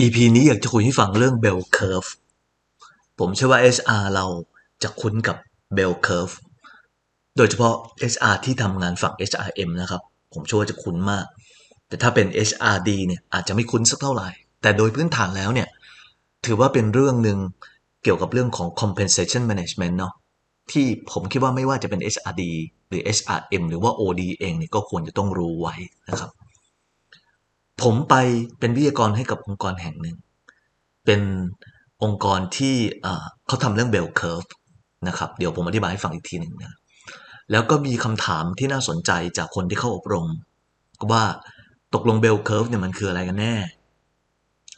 EP นี้อยากจะคุยให้ฟังเรื่อง bell curve ผมเชื่อว่า HR เราจะคุ้นกับ bell curve โดยเฉพาะ HR ที่ทำงานฝั่ง HRM นะครับ ผมเชื่อว่าจะคุ้นมาก แต่ถ้าเป็น HRD เนี่ยอาจจะไม่คุ้นสักเท่าไหร่ แต่โดยพื้นฐานแล้วเนี่ย ถือว่าเป็นเรื่องหนึ่งเกี่ยวกับเรื่องของ compensation management เนาะที่ผมคิดว่าไม่ว่าจะเป็น HRD หรือ HRM หรือว่า OD เองเนี่ยก็ควรจะต้องรู้ไว้นะครับ ผมไปเป็นวิทยากรให้กับองค์กรแห่งหนึ่ง เป็นองค์กรที่เขาทำเรื่อง bell curve นะครับ เดี๋ยวผมอธิบายให้ฟังอีกทีหนึ่งนะแล้วก็มีคำถามที่น่าสนใจจากคนที่เข้าอบรม ก็ว่าตกลง bell curve เนี่ยมันคืออะไรกันแน่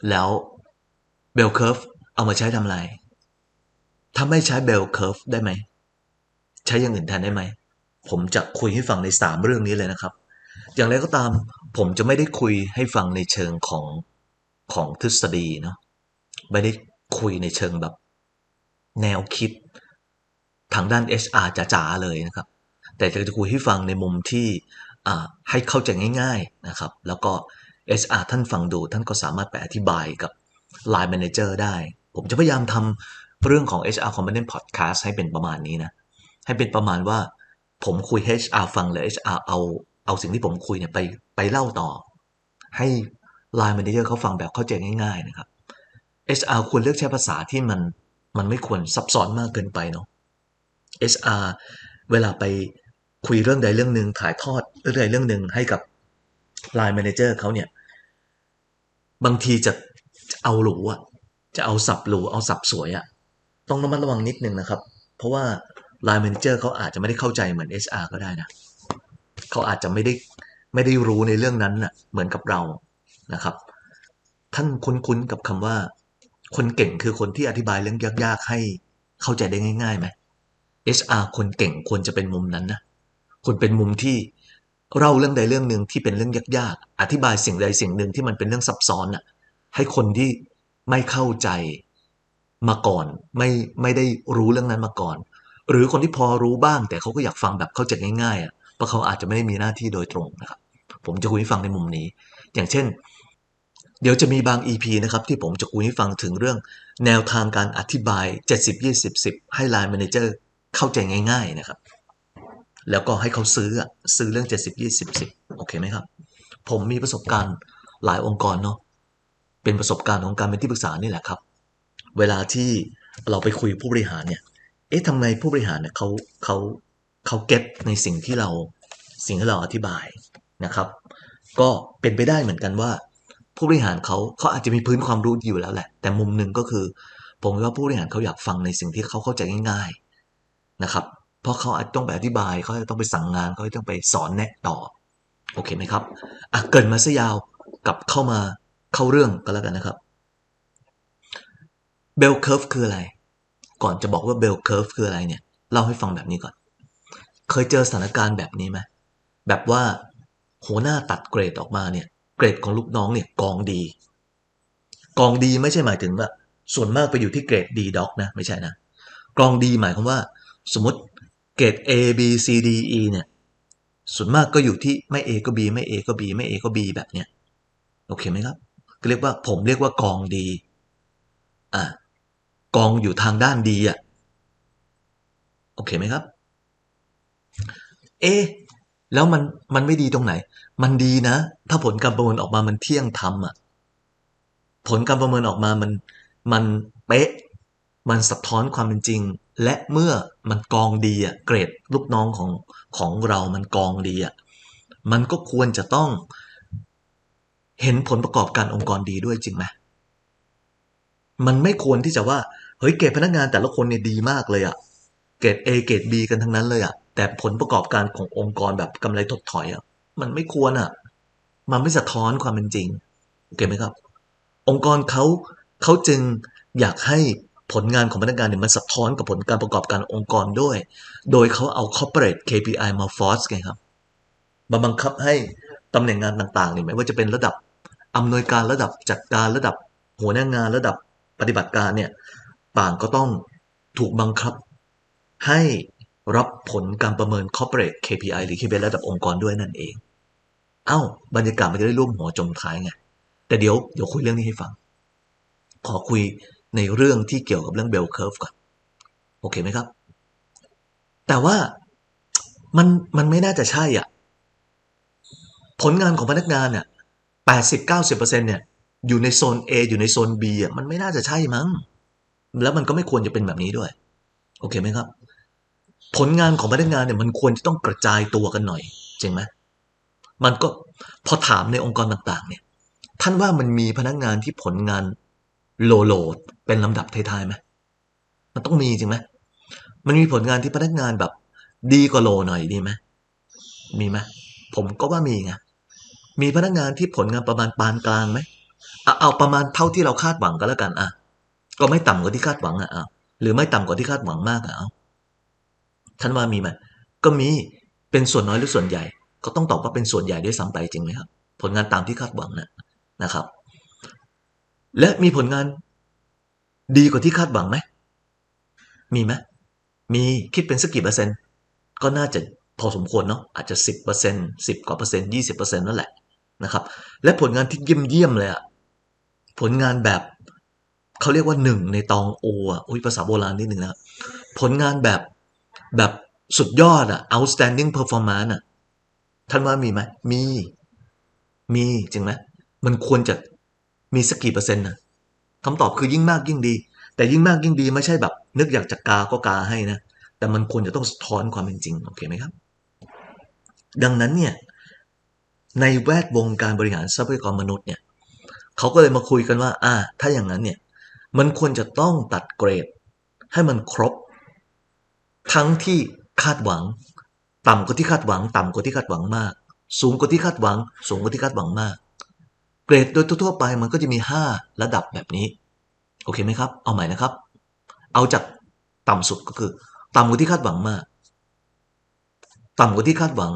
แล้ว bell curve เอามาใช้ทำอะไร ถ้าไม่ใช้ bell curve ได้ไหม ใช้อย่างอื่นแทนได้ไหม ผมจะคุยให้ฟังใน 3 เรื่องนี้เลยนะครับ อย่างไรก็ตามผมจะไม่ได้คุยให้ฟังในเชิงของของทฤษฎีเนาะไม่ได้คุยในเชิงแบบแนวคิดทางด้าน HR จ๋าๆเลยนะครับ แต่จะคุยให้ฟังในมุมที่ให้เข้าใจง่าย ๆนะครับ แล้วก็ HR ท่านฟังดู ท่านก็สามารถไปอธิบายกับ Line Manager ได้ ผมจะพยายามทำเรื่องของ HR Component Podcast ให้เป็นประมาณนี้นะ ให้เป็นประมาณว่าผมคุย HR ฟังเลย HR เอา เอาสิ่งที่ผมคุยเนี่ยไปไปเล่าต่อ ให้ Line Manager เขาฟังแบบเข้าใจง่าย ๆ นะครับ HR ควรเลือกใช้ภาษาที่มันมันไม่ควรซับซ้อนมากเกินไปเนาะ HR เวลาไปคุยเรื่องใดเรื่องหนึ่งถ่ายทอดเรื่องใดเรื่องหนึ่งให้กับ Line Manager เขาเนี่ย บางทีจะเอาหรูอะจะเอาสับหรูเอาสับสวยอะ ต้องระมัดระวังนิดนึงนะครับ เพราะว่า Line Manager เขาอาจจะไม่ได้เข้าใจเหมือน HR ก็ได้นะ เขาอาจจะไม่ได้ไม่ได้รู้ในเรื่องนั้นน่ะเหมือนกับเรานะครับ ท่านคุ้นๆกับคำว่า คนเก่งคือคนที่อธิบายเรื่องยากๆให้เข้าใจได้ง่ายๆไหม HR คนเก่งควรจะเป็นมุมนั้นนะควรเป็นมุมที่เล่าเรื่องใดเรื่องหนึ่งที่เป็นเรื่องยากๆ อธิบายสิ่งใดสิ่งหนึ่งที่มันเป็นเรื่องซับซ้อนน่ะให้คนที่ไม่เข้าใจมาก่อนไม่ไม่ได้รู้เรื่องนั้นมาก่อน หรือคนที่พอรู้บ้าง แต่เขาก็อยากฟังแบบเข้าใจง่ายๆอะ ราะเขาอาจจะไม่ได้มีหน้าที่โดยตรงนะครับ ผมจะคุยให้ฟังในมุมนี้ อย่างเช่น เดี๋ยวจะมีบาง EP นะครับที่ผมจะคุยให้ฟังถึงเรื่อง แนวทางการอธิบาย 70 20 10 ให้ Line Manager เข้าใจง่าย ๆนะครับ แล้วก็ให้เขาซื้อซื้อเรื่อง 70 20 10 โอเคไหมครับ ผมมีประสบการณ์หลายองค์กรเนาะเป็นประสบการณ์ของการเป็นที่ปรึกษานี่แหละครับ เวลาที่เราไปคุยผู้บริหารเนี่ย เอ๊ะทำไมผู้บริหารเนี่ยเขาเขา เขาเก็ตในสิ่งที่เราสิ่งที่เราอธิบายนะครับ ก็เป็นไปได้เหมือนกันว่า ผู้บริหารเขาเขาอาจจะมีพื้นความรู้อยู่แล้วแหละ แต่มุมหนึ่งก็คือ ผมว่าผู้บริหารเขาอยากฟังในสิ่งที่เขาเข้าใจง่าย ๆนะครับ เพราะเขาอาจต้องไปอธิบายเขาจะต้องไปสั่งงานเขาต้องไปสอนแนะต่อโอเคไหมครับอะเกินมาซะยาวกลับเข้ามาเข้าเรื่องก็แล้วกันนะครับเบลเคอร์ฟคืออะไร ก่อนจะบอกว่าเบลเคอร์ฟคืออะไรเนี่ย เล่าให้ฟังแบบนี้ก่อน เคยเจอสถานการณ์แบบนี้ไหมแบบว่าหัวหน้าตัดเกรดออกมาเนี่ย เกรดของลูกน้องเนี่ยกองดี กองดีไม่ใช่หมายถึงว่า ส่วนมากไปอยู่ที่เกรดดีด็อกนะ ไม่ใช่นะกองดีหมายความว่า สมมติเกรด A B C D E เนี่ยส่วนมากก็อยู่ที่ไม่ A ก็ B ไม่ A ก็ B ไม่ A ก็ B แบบเนี้ยโอเคไหมครับเรียกว่าผมเรียกว่ากองดีอ่ากองอยู่ทางด้านดีอะโอเคไหมครับ เอ๊แล้วมันมันไม่ดีตรงไหน มันดีนะ ถ้าผลการประเมินออกมามันเที่ยงธรรมอะผลการประเมินออกมามันมันเป๊ะ มันสะท้อนความเป็นจริง และเมื่อมันกองดีอะเกรดลูกน้องของของเรามันกองดีอะมันก็ควรจะต้อง เห็นผลประกอบการองค์กรดีด้วยจริงไหมมันไม่ควรที่จะว่า เฮ้ยเกรดพนักงานแต่ละคนเนี่ยดีมากเลยอะ เกรด A เกรด B กันทั้งนั้นเลยอะ แต่ผลประกอบการขององค์กรแบบกำไรถดถอยอะมันไม่ควรอะ มันไม่สะท้อนความเป็นจริงโอเคไหมครับ องค์กรเขาเขาจึงอยากให้ผลงานของพนักงานเนี่ยมันสะท้อนกับผลการประกอบการองค์กรด้วย โดยเขาเอา corporate KPI มา force ไงครับมาบังคับให้ตำแหน่งงานต่างๆนี่ไม่ว่าจะเป็นระดับอำนวยการระดับจัดการระดับหัวหน้างานระดับปฏิบัติการเนี่ยต่างก็ต้องถูกบังคับให้ รับผลการประเมิน corporate KPI หรือ KPI ระดับองค์กรด้วยนั่นเอง เอา้า บรรยากาศมันจะได้ร่วมหัวจมท้ายไง แต่เดี๋ยวเดี๋ยวคุยเรื่องนี้ให้ฟัง ขอคุยในเรื่องที่เกี่ยวกับเรื่อง bell curve ก่อน โอเคไหมครับ แต่ว่ามันมันไม่น่าจะใช่อะ ผลงานของพนักงานเนี่ยแปดสิบเก้าสิบเปอร์เซ็นเนี่ย อยู่ในโซน A อยู่ในโซน B อะ มันไม่น่าจะใช่มั้ง แล้วมันก็ไม่ควรจะเป็นแบบนี้ด้วย โอเคไหมครับ ผลงานของพนักงานเนี่ยมันควรจะต้องกระจายตัวกันหน่อยจริงไหมมันก็พอถามในองค์กรต่างๆ เนี่ย ท่านว่ามันมีพนักงานที่ผลงานโลโลดเป็นลำดับท้ายๆไหมมันต้องมีจริงไหมมันมีผลงานที่พนักงานแบบ ดีกว่าโลหน่อยดีไหมมีไหมผมก็ว่ามีไงมีพนักงานที่ผลงานประมาณปานกลางไหมเอาประมาณเท่าที่เราคาดหวังก็แล้วกันอะก็ไม่ต่ำกว่าที่คาดหวังอะเอาหรือไม่ต่ำกว่าที่คาดหวังมากอะเอา ท่านว่ามีไหมก็มีเป็นส่วนน้อยหรือส่วนใหญ่ ก็ต้องตอบว่าเป็นส่วนใหญ่ด้วยซ้ำไปจริงไหมครับ ผลงานตามที่คาดหวังนะนะครับ และมีผลงานดีกว่าที่คาดหวังไหมมีไหมมีคิดเป็นสักกี่เปอร์เซ็นต์ ก็น่าจะพอสมควรเนาะอาจจะสิบเปอร์เซ็นต์สิบกว่าเปอร์เซ็นต์ยี่สิบเปอร์เซ็นต์นั่นแหละนะครับและผลงานที่เยี่ยมเยี่ยมเลยอะผลงานแบบเขาเรียกว่าหนึ่งในตองโออะอุ้ยภาษาโบราณนิดหนึ่งนะผลงานแบบ แบบสุดยอดอะ outstanding performance อะท่านว่ามีไหมมี มีจริงไหมมันควรจะมีสักกี่เปอร์เซ็นต์นะคำตอบคือยิ่งมากยิ่งดี แต่ยิ่งมากยิ่งดีไม่ใช่แบบ นึกอยากจะกาก็กาให้นะ แต่มันควรจะต้องสะท้อนความเป็นจริง โอเคไหมครับ ดังนั้นเนี่ยในแวดวงการบริหารทรัพยากรมนุษย์เนี่ยเขาก็เลยมาคุยกันว่า อ่า ถ้าอย่างนั้นเนี่ย มันควรจะต้องตัดเกรด ให้มันครบ ทั้งที่คาดหวัง ต่ำกว่าที่คาดหวัง ต่ำกว่าที่คาดหวังมาก สูงกว่าที่คาดหวัง สูงกว่าที่คาดหวังมาก เกรดโดยทั่วไปมันก็จะมี 5 ระดับแบบนี้ โอเคไหมครับ เอาใหม่นะครับ เอาจากต่ำสุดก็คือ ต่ำกว่าที่คาดหวังมาก ต่ำกว่าที่คาดหวัง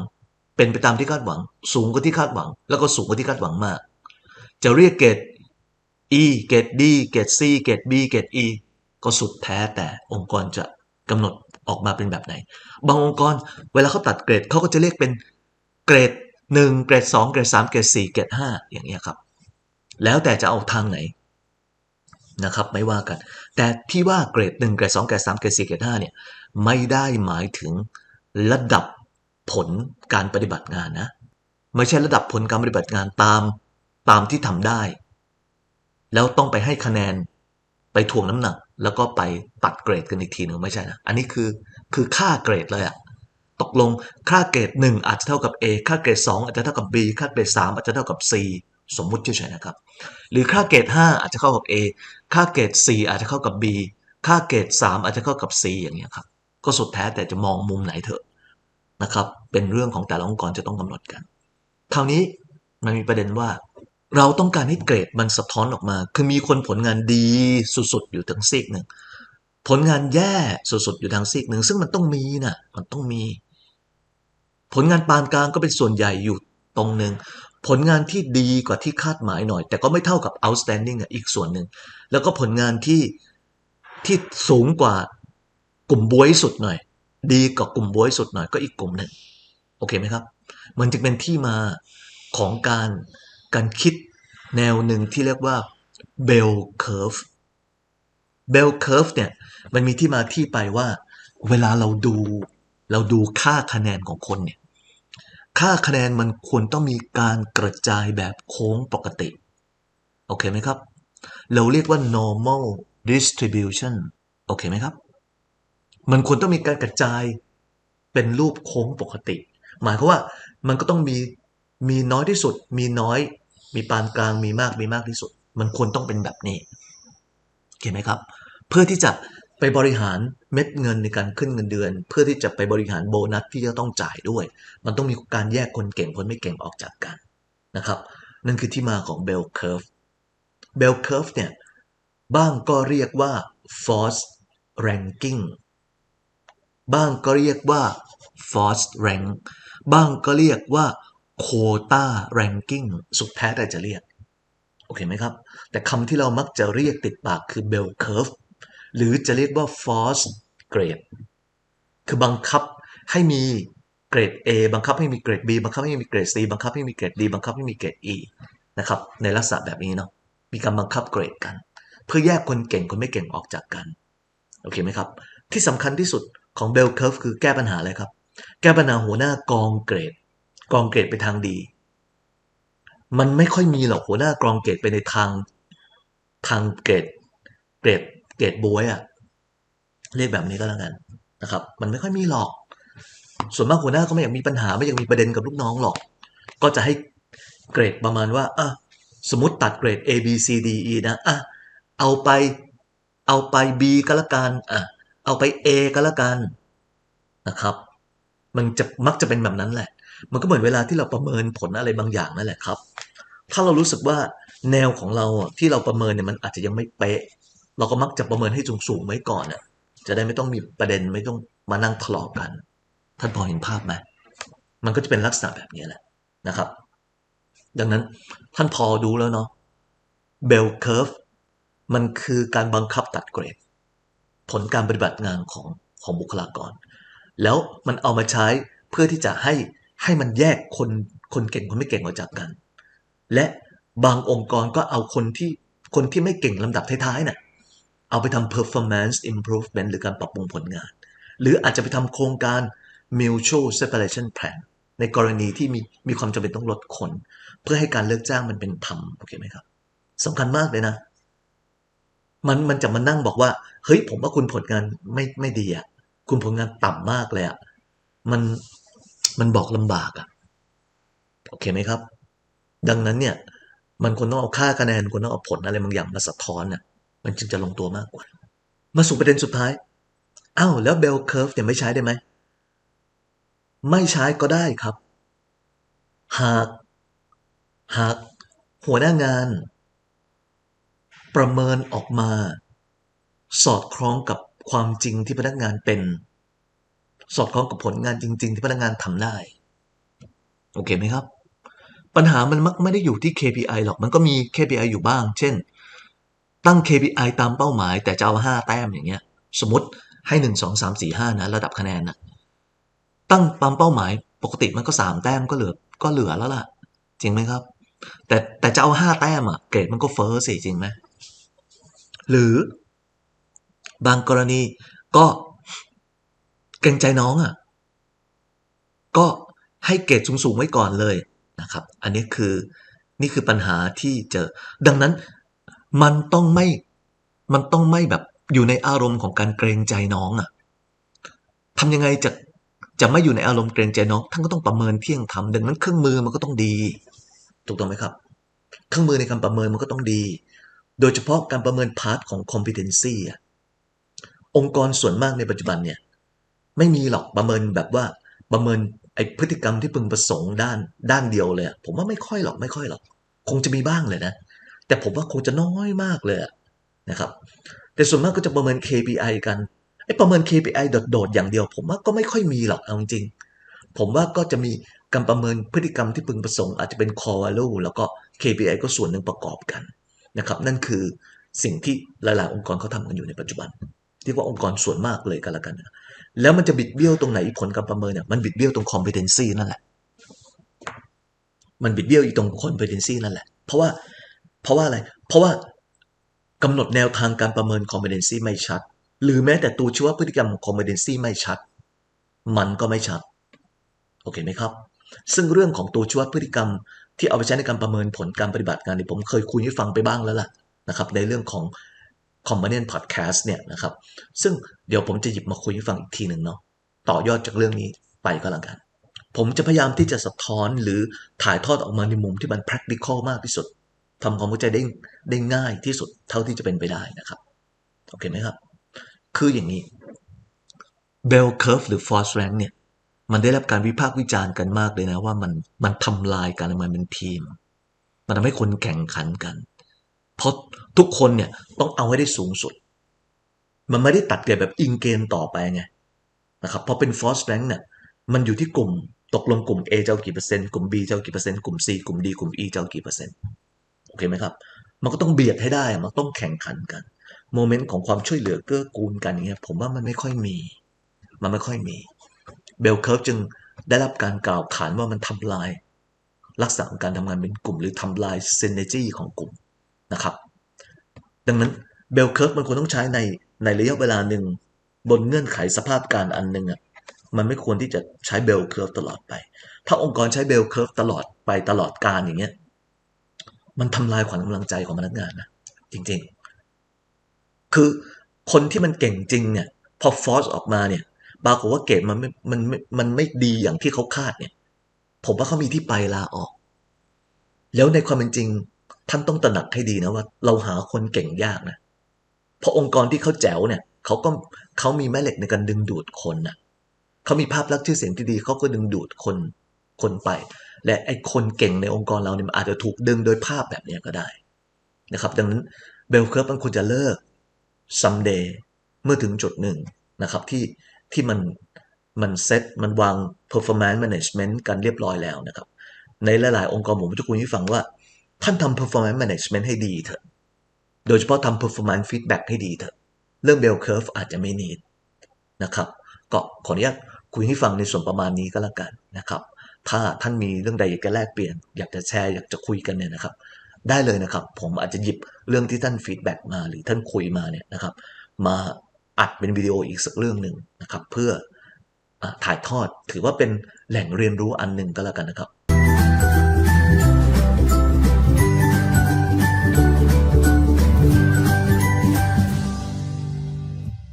เป็นไปตามที่คาดหวัง สูงกว่าที่คาดหวัง แล้วก็สูงกว่าที่คาดหวังมาก จะเรียกเกรด E เกรด D เกรด C เกรด B เกรด E ก็สุดแท้แต่องค์กรจะกำหนด ออกมาเป็นแบบไหน บางองค์กรเวลาเขาตัดเกรดเขาก็จะเรียกเป็นเกรด 1 เกรด 2 เกรด 3 เกรด 4 เกรด 5 อย่างเงี้ยครับ แล้วแต่จะเอาทางไหนนะครับไม่ว่ากัน แต่ที่ว่าเกรด 1 เกรด 2 เกรด 3 เกรด 4 เกรด 5 เนี่ยไม่ได้หมายถึงระดับผลการปฏิบัติงานนะ ไม่ใช่ระดับผลการปฏิบัติงานตามตามที่ทำได้ แล้วต้องไปให้คะแนน ไปถ่วงน้ำหนัก แล้วก็ไปตัดเกรดกันอีกทีหนึ่งไม่ใช่นะ อันนี้คือคือค่าเกรดเลยอะตกลงค่าเกรด 1 อาจจะเท่ากับ A ค่าเกรด 2 อาจจะเท่ากับ B ค่าเกรด 3 อาจจะเท่ากับ C สมมุติเฉยๆนะครับ หรือค่าเกรด 5 อาจจะเข้ากับ A ค่าเกรด 4 อาจจะเข้ากับ B ค่าเกรด 3 อาจจะเข้ากับ C อย่างเงี้ยครับ ก็สุดแท้แต่จะมองมุมไหนเถอะนะครับ เป็นเรื่องของแต่ละองค์กรจะต้องกำหนดกัน คราวนี้มันมีประเด็นว่า เราต้องการให้เกรดมันสะท้อนออกมา คือมีคนผลงานดีสุดๆอยู่ทั้งซีกหนึ่ง ผลงานแย่สุดๆอยู่ทางซีกหนึ่ง ซึ่งมันต้องมีนะมันต้องมี ผลงานปานกลางก็เป็นส่วนใหญ่อยู่ตรงหนึ่ง ผลงานที่ดีกว่าที่คาดหมายหน่อย แต่ก็ไม่เท่ากับ outstanding อีกส่วนหนึ่ง แล้วก็ผลงานที่ที่สูงกว่ากลุ่มบวยสุดหน่อย ดีกว่ากลุ่มบวยสุดหน่อยก็อีกกลุ่มหนึ่ง โอเคไหมครับ มันจึงเป็นที่มาของการ การคิดแนวหนึ่งที่เรียกว่า bell curve bell curve เนี่ยมันมีที่มาที่ไปว่า เวลาเราดู เราดูค่าคะแนนของคนเนี่ยค่าคะแนนมันควรต้องมีการกระจายแบบโค้งปกติ โอเคไหมครับ เราเรียกว่า normal distribution โอเคไหมครับ มันควรต้องมีการกระจายเป็นรูปโค้งปกติ หมายความว่ามันก็ต้องมีมีน้อยที่สุด มีน้อย มีปานกลางมีมากมีมากที่สุด มันควรต้องเป็นแบบนี้โอเคไหมครับ เพื่อที่จะไปบริหารเม็ดเงินในการขึ้นเงินเดือน เพื่อที่จะไปบริหารโบนัสที่จะต้องจ่ายด้วย มันต้องมีการแยกคนเก่งคนไม่เก่งออกจากกันนะครับ นั่นคือที่มาของ bell curve bell curve เนี่ยบ้างก็เรียกว่า force ranking บ้างก็เรียกว่า force rank บ้างก็เรียกว่า quota ranking สุดแท้แต่จะเรียก โอเคไหมครับ แต่คำที่เรามักจะเรียกติดปากคือ bell curve หรือจะเรียกว่า force grade คือบังคับให้มีเกรด A บังคับให้มีเกรด B บังคับให้มีเกรด C บังคับให้มีเกรด D บังคับให้มีเกรด E นะครับในลักษณะแบบนี้เนาะมีการบังคับเกรดกัน เพื่อแยกคนเก่งคนไม่เก่งออกจากกันโอเคไหมครับ ที่สำคัญที่สุดของเบลเค r ร์ฟคือแก้ปัญหาอะไรครับ แก้ปัญหาหัวหน้ากองเกรด กองเกรดไปทางดี มันไม่ค่อยมีหรอกหัวหน้ากองเกรดไปในทาง ทางเกรดเกรดเกรดบวยอะเรียกแบบนี้ก็แล้วกันนะครับ มันไม่ค่อยมีหรอก ส่วนมากหัวหน้าก็ไม่อยากมีปัญหาไม่อยากมีประเด็นกับลูกน้องหรอก ก็จะให้เกรดประมาณว่าอะสมมติตัดเกรด A B C D E นะอะเอาไปเอาไป B ก็แล้วกันอะเอาไป A ก็แล้วกันนะครับ มันจะมักจะเป็นแบบนั้นแหละ มันก็เหมือนเวลาที่เราประเมินผลอะไรบางอย่างนั่นแหละครับ ถ้าเรารู้สึกว่าแนวของเราที่เราประเมินเนี่ยมันอาจจะยังไม่เป๊ะ เราก็มักจะประเมินให้สูงๆไว้ก่อนอะจะได้ไม่ต้องมีประเด็นไม่ต้องมานั่งทะเลาะกัน ท่านพอเห็นภาพไหมมันก็จะเป็นลักษณะแบบนี้แหละนะครับ ดังนั้นท่านพอดูแล้วเนาะ bell curve มันคือการบังคับตัดเกรด ผลการปฏิบัติงานของของบุคลากร แล้วมันเอามาใช้เพื่อที่จะให้ ให้มันแยกคนคนเก่งคนไม่เก่งออกจากกัน และบางองค์กรก็เอาคนที่คนที่ไม่เก่งลำดับท้ายๆน่ะเอาไปทำ performance improvement หรือการปรับปรุงผลงาน หรืออาจจะไปทำโครงการ mutual separation plan ในกรณีที่มีมีความจำเป็นต้องลดคน เพื่อให้การเลิกจ้างมันเป็นธรรมโอเคไหมครับสำคัญมากเลยนะ มันมันจะมานั่งบอกว่า เฮ้ยผมว่าคุณผลงานไม่ไม่ดีอะคุณผลงานต่ำมากเลยอะมัน มันบอกลำบากอะโอเคไหมครับ ดังนั้นเนี่ย มันควรต้องเอาค่าคะแนนควรต้องเอาผลอะไรบางอย่างมาสะท้อนน่ะ มันจึงจะลงตัวมากกว่า มาสู่ประเด็นสุดท้ายอ้าวแล้วเบลเค r ร์ฟเนี่ยไม่ใช้ได้ไหม ไม่ใช้ก็ได้ครับ หาก หากหัวหน้างาน ประเมินออกมา สอดคล้องกับความจริงที่พนักงานเป็น สอดคล้องกับผลงานจริง ๆ ที่พนักงานทำได้ โอเคไหมครับ ปัญหามันมักไม่ได้อยู่ที่ KPI หรอกมันก็มี KPI อยู่บ้าง เช่น ตั้ง KPI ตามเป้าหมาย แต่จะเอาห้าแต้มอย่างเงี้ย สมมติให้หนึ่งสองสามสี่ห้านะระดับคะแนนนะตั้งตามเป้าหมายปกติมันก็สามแต้มก็เหลือก็เหลือแล้วล่ะ จริงไหมครับ แต่แต่จะเอาห้าแต้มอะเกรดมันก็เฟ้อสิจริงไหมหรือบางกรณีก็ เกรงใจน้องอะก็ให้เกรดสูงๆไว้ก่อนเลยนะครับ อันนี้คือนี่คือปัญหาที่เจอ ดังนั้นมันต้องไม่มันต้องไม่แบบอยู่ในอารมณ์ของการเกรงใจน้องอะทำยังไงจะจะไม่อยู่ในอารมณ์เกรงใจน้องท่านก็ต้องประเมินเที่ยงธรรมดังนั้นเครื่องมือมันก็ต้องดี ถูกต้องไหมครับ เครื่องมือในการประเมินมันก็ต้องดี โดยเฉพาะการประเมินพาร์ทของ competency อะองค์กรส่วนมากในปัจจุบันเนี่ย ไม่มีหรอกประเมินแบบว่าประเมินไอพฤติกรรมที่พึงประสงค์ด้านด้านเดียวเลยผมว่าไม่ค่อยหรอกไม่ค่อยหรอก คงจะมีบ้างเลยนะ แต่ผมว่าคงจะน้อยมากเลยนะครับ แต่ส่วนมากก็จะประเมิน KPI กันไอประเมิน KPI โดดๆอย่างเดียว ผมว่าก็ไม่ค่อยมีหรอกเอาจริง ผมว่าก็จะมีการประเมินพฤติกรรมที่พึงประสงค์อาจจะเป็น core value แล้วก็ KPI ก็ส่วนหนึ่งประกอบกันนะครับนั่นคือสิ่งที่หลาย ๆ องค์กรเขาทำกันอยู่ในปัจจุบันเรียกว่าองค์กรส่วนมากเลยกันละกันนะ แล้วมันจะบิดเบี้ยวตรงไหนผลการประเมินเนี่ยมันบิดเบี้ยวตรง competency นั่นแหละ มันบิดเบี้ยวอีกตรง competency นั่นแหละ เพราะว่าเพราะว่าอะไร เพราะว่ากำหนดแนวทางการประเมิน competency ไม่ชัด หรือแม้แต่ตัวชี้วัดพฤติกรรมของ competency ไม่ชัด มันก็ไม่ชัด โอเคไหมครับ ซึ่งเรื่องของตัวชี้วัดพฤติกรรม ที่เอาไปใช้ในการประเมินผลการปฏิบัติงานเนี่ยผมเคยคุยให้ฟังไปบ้างแล้วล่ะนะครับ ในเรื่องของ Companion Podcast เนี่ยนะครับ ซึ่งเดี๋ยวผมจะหยิบมาคุยให้ฟังอีกทีหนึ่งเนาะต่อยอดจากเรื่องนี้ไปก็แล้วกัน ผมจะพยายามที่จะสะท้อนหรือถ่ายทอดออกมาในมุมที่มัน practical มากที่สุดทำความเข้าใจได้ได้ง่ายที่สุดเท่าที่จะเป็นไปได้นะครับโอเคไหมครับ คืออย่างนี้ bell curve หรือ force rank เนี่ยมันได้รับการวิพากษ์วิจารณ์กันมากเลยนะว่ามันมันทำลายการทำงานเป็นทีม มันทำให้คนแข่งขันกัน เพราะทุกคนเนี่ยต้องเอาให้ได้สูงสุด มันไม่ได้ตัดเกรดแบบอิงเกณฑ์ต่อไปไงนะครับพอเป็น force rank เนี่ยมันอยู่ที่กลุ่มตกลงกลุ่ม A จะเอากี่เปอร์เซ็นต์กลุ่ม B จะเอากี่เปอร์เซ็นต์กลุ่ม C กลุ่ม D กลุ่ม E จะเอากี่เปอร์เซ็นต์โอเคไหมครับ มันก็ต้องเบียดให้ได้มันต้องแข่งขันกันโมเมนต์ของความช่วยเหลือเกื้อกูลกันอย่างเงี้ยผมว่ามันไม่ค่อยมี มันไม่ค่อยมีเบลเคิร์ฟจึงได้รับการกล่าวขานว่ามันทำลาย ลักษณะของการทำงานเป็นกลุ่ม หรือทำลายเซนเนจีของกลุ่ม นะครับ ดังนั้นเบลเค r ร์ฟมันควรต้องใช้ในในระยะเวลาหนึ่งบนเงื่อนไขสภาพการอันหนึ่งอะมันไม่ควรที่จะใช้เบลเค r ร์ฟตลอดไป ถ้าองค์กรใช้เบลเค r ร์ฟตลอดไปตลอดการอย่างเงี้ย มันทำลายขวัญกำลังใจของพนักงานนะจริงๆ คือคนที่มันเก่งจริงเนี่ยพอฟอร์สออกมาเนี่ยปรากฏว่าเกรดมันไม่มันไม่มันไม่ดีอย่างที่เขาคาดเนี่ย ผมว่าเขามีที่ไปลาออก แล้วในความเป็นจริง ท่านต้องตระหนักให้ดีนะว่า เราหาคนเก่งยากนะ เพราะองค์กรที่เขาแจ๋วเนี่ยเขาก็เขามีแม่เหล็กในการดึงดูดคนนะเขามีภาพลักษณ์ชื่อเสียงที่ดีเขาก็ดึงดูดคนคนไป และไอ้คนเก่งในองค์กรเราเนี่ยมันอาจจะถูกดึงโดยภาพแบบนี้ก็ได้นะครับ ดังนั้นเบลเคอร์มันควรจะเลิกซัมเดย์เมื่อถึงจุดหนึ่งนะครับที่ที่มันมันเซตมันวาง performance management กันเรียบร้อยแล้วนะครับ ในหลาย ๆ องค์กรผมจะคุยให้ฟังว่า ท่านทำ performance management ให้ดีเถอะ โดยเฉพาะทำ performance feedback ให้ดีเถอะ เรื่อง bell curve อาจจะไม่นิดนะครับก็ขออนุญาตคุยให้ฟังในส่วนประมาณนี้ก็แล้วกันนะครับ ถ้าท่านมีเรื่องใดอยากจะแลกเปลี่ยน อยากจะแชร์อยากจะคุยกันเนี่ยนะครับ ได้เลยนะครับ ผมอาจจะหยิบเรื่องที่ท่านฟีดแบ็กมาหรือท่านคุยมาเนี่ยนะครับ มาอัดเป็นวิดีโออีกสักเรื่องหนึ่งนะครับ เพื่ออถ่ายทอดถือว่าเป็นแหล่งเรียนรู้อันหนึ่งก็แล้วกันนะครับ